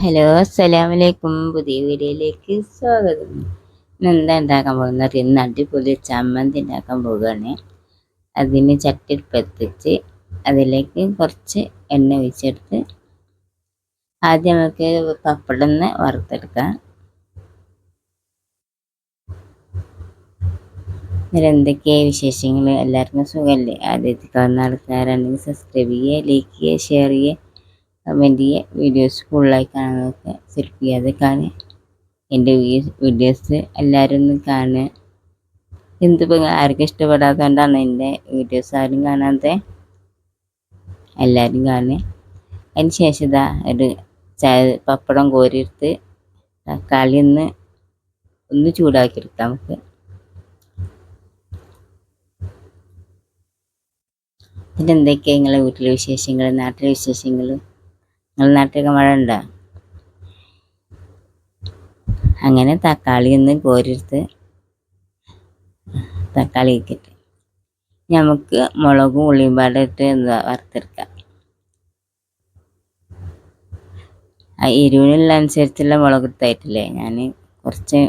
Hello അസ്സലാമലൈക്കും പുതിയ വീഡിയോയിലേക്ക് സ്വാഗതം. ഇന്ന് എന്താ ഉണ്ടാക്കാൻ പോകുന്നത് ഇന്ന് അടിപൊളി ചമ്മന്തി ഉണ്ടാക്കാൻ പോവുകയാണ്. അതിന് ചട്ടിപ്പത്തിച്ച് അതിലേക്ക് കുറച്ച് എണ്ണ ഒഴിച്ചെടുത്ത് ആദ്യം നമുക്ക് പപ്പടന്ന് വറുത്തെടുക്കാം. എന്തൊക്കെയാ വിശേഷങ്ങൾ എല്ലാവർക്കും സുഖമല്ലേ? ആദ്യത്തെ കാണുന്ന ആൾക്കാരാണെങ്കിൽ സബ്സ്ക്രൈബ് ചെയ്യുക ലൈക്ക് ചെയ്യുക ഷെയർ ചെയ്യുക. ചെയ്യുക വീഡിയോസ് ഫുള്ളായി കാണുന്നതൊക്കെ സെലക്ട് ചെയ്യാതെ കാണുക. എന്റെ വീഡിയോസ് എല്ലാവരും ഒന്ന് കാണുക. എന്തിപ്പോൾ ആർക്കും ഇഷ്ടപ്പെടാത്തതുകൊണ്ടാണ് എന്റെ വീഡിയോസ് ആരും കാണാതെ എല്ലാവരും കാണുക. അതിന് ശേഷം ഇതാ ഒരു ചായ പപ്പടം കോരിയെടുത്ത് തക്കാളി ഒന്ന് ഒന്ന് ചൂടാക്കിയെടുക്കാം നമുക്ക്. ഇതെന്തൊക്കെയാണ് നിങ്ങളെ വീട്ടിലെ വിശേഷങ്ങൾ നാട്ടിലെ വിശേഷങ്ങൾ നിങ്ങൾ നാട്ടിലൊക്കെ മഴ ഉണ്ടോ? അങ്ങനെ തക്കാളി ഒന്ന് കോരിയെടുത്ത് തക്കാളി ഇട്ടിട്ട് നമുക്ക് മുളകും ഉള്ളിയും പാടെ ഇട്ട് എന്താ വറുത്തെടുക്കാം. ആ എരിവിനുള്ള അനുസരിച്ചുള്ള മുളക് എടുത്തായിട്ടില്ലേ? ഞാൻ കുറച്ച്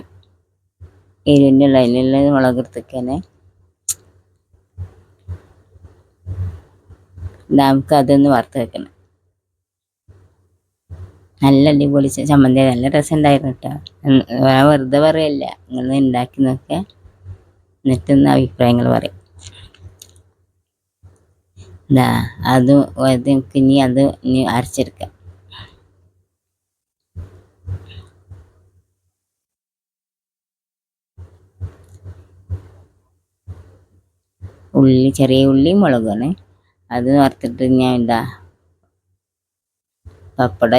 എരിവിനുള്ള അതിനുള്ള മുളക് എടുത്തേക്കാനെ നമുക്ക് അതൊന്ന് വറുത്ത് വെക്കണം നല്ല അടിപൊളി ചമ്മന്തി. നല്ല രസം ഉണ്ടായിരുന്നു കേട്ടോ വെറുതെ പറയല്ല. നിങ്ങൾ ഉണ്ടാക്കി നോക്കുക എന്നിട്ടൊന്ന് അഭിപ്രായങ്ങൾ പറയും. എന്താ അത് അത് ഇനി അത് ഇനി അരച്ചെടുക്കാം. ഉള്ളി ചെറിയ ഉള്ളി മുളകാണ് അത് വറുത്തിട്ട് ഞാൻ എന്താ പപ്പടം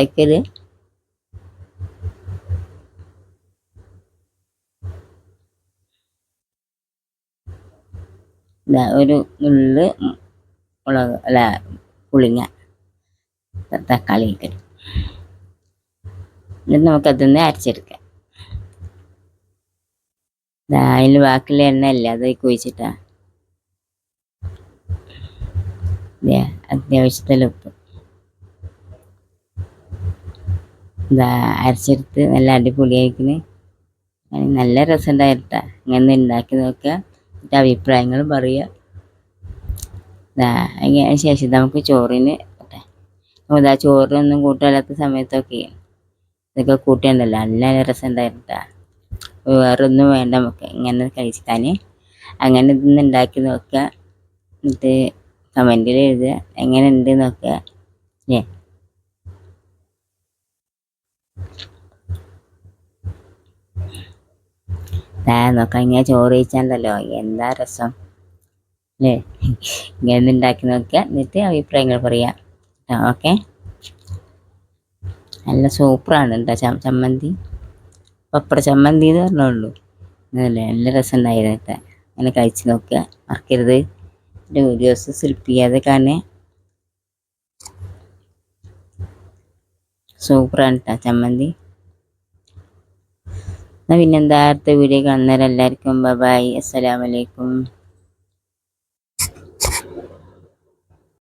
ഒരു നുള്ള് മുളക് അല്ല പുളിങ്ങ തക്കാളി വയ്ക്കരുത് എന്നിട്ട് നമുക്കതൊന്ന് അരച്ചെടുക്കാം. അതിൽ ബാക്കിയുള്ള എണ്ണ അല്ല അത് കുഴിച്ചിട്ടാ അത്യാവശ്യത്തിൽ എന്താ അരച്ചെടുത്ത് നല്ല അടിപൊളിയായിരിക്കുന്നു നല്ല രസമുണ്ടായിട്ട ഇങ്ങനെ ഉണ്ടാക്കി നോക്കുക. എന്നിട്ട് അഭിപ്രായങ്ങൾ പറയുക. അതിന് ശേഷം നമുക്ക് ചോറിന് ഇതാ ചോറിനൊന്നും കൂട്ടാത്ത സമയത്തൊക്കെ ഇതൊക്കെ കൂട്ടിയുണ്ടല്ലോ നല്ല രസം ഉണ്ടായിട്ടാ വേറൊന്നും വേണ്ട നമുക്ക് ഇങ്ങനെ കഴിക്കാൻ. അങ്ങനെ ഇതൊന്ന് ഉണ്ടാക്കി നോക്കുക. എന്നിട്ട് കമന്റിൽ എഴുതുക. എങ്ങനെ ഉണ്ട് നോക്കുക. ഏ നോക്കാം ഇങ്ങനെ ചോറ് കഴിച്ചാണ്ടല്ലോ എന്താ രസം? അല്ലേ ഇങ്ങനെ ഉണ്ടാക്കി നോക്കുക എന്നിട്ട് അഭിപ്രായങ്ങൾ പറയാം. ഓക്കെ. നല്ല സൂപ്പറാണ് കേട്ടോ ചമ്മന്തി. പപ്പട ചമ്മന്തി എന്ന് പറഞ്ഞോളൂ. അതല്ലേ നല്ല രസം ഉണ്ടായിരുന്നു കേട്ടോ അങ്ങനെ കഴിച്ച് നോക്കുക മറക്കരുത്. എന്റെ വീഡിയോസ് സ്ലിപ്പ് ചെയ്യാതെ കാണേ. സൂപ്പറാണ് കേട്ടോ ചമ്മന്തി. എന്നാൽ പിന്നെന്താ അടുത്ത വീഡിയോ കാണുന്നവരെല്ലാവർക്കും ബൈ അസ്സലാമലൈക്കും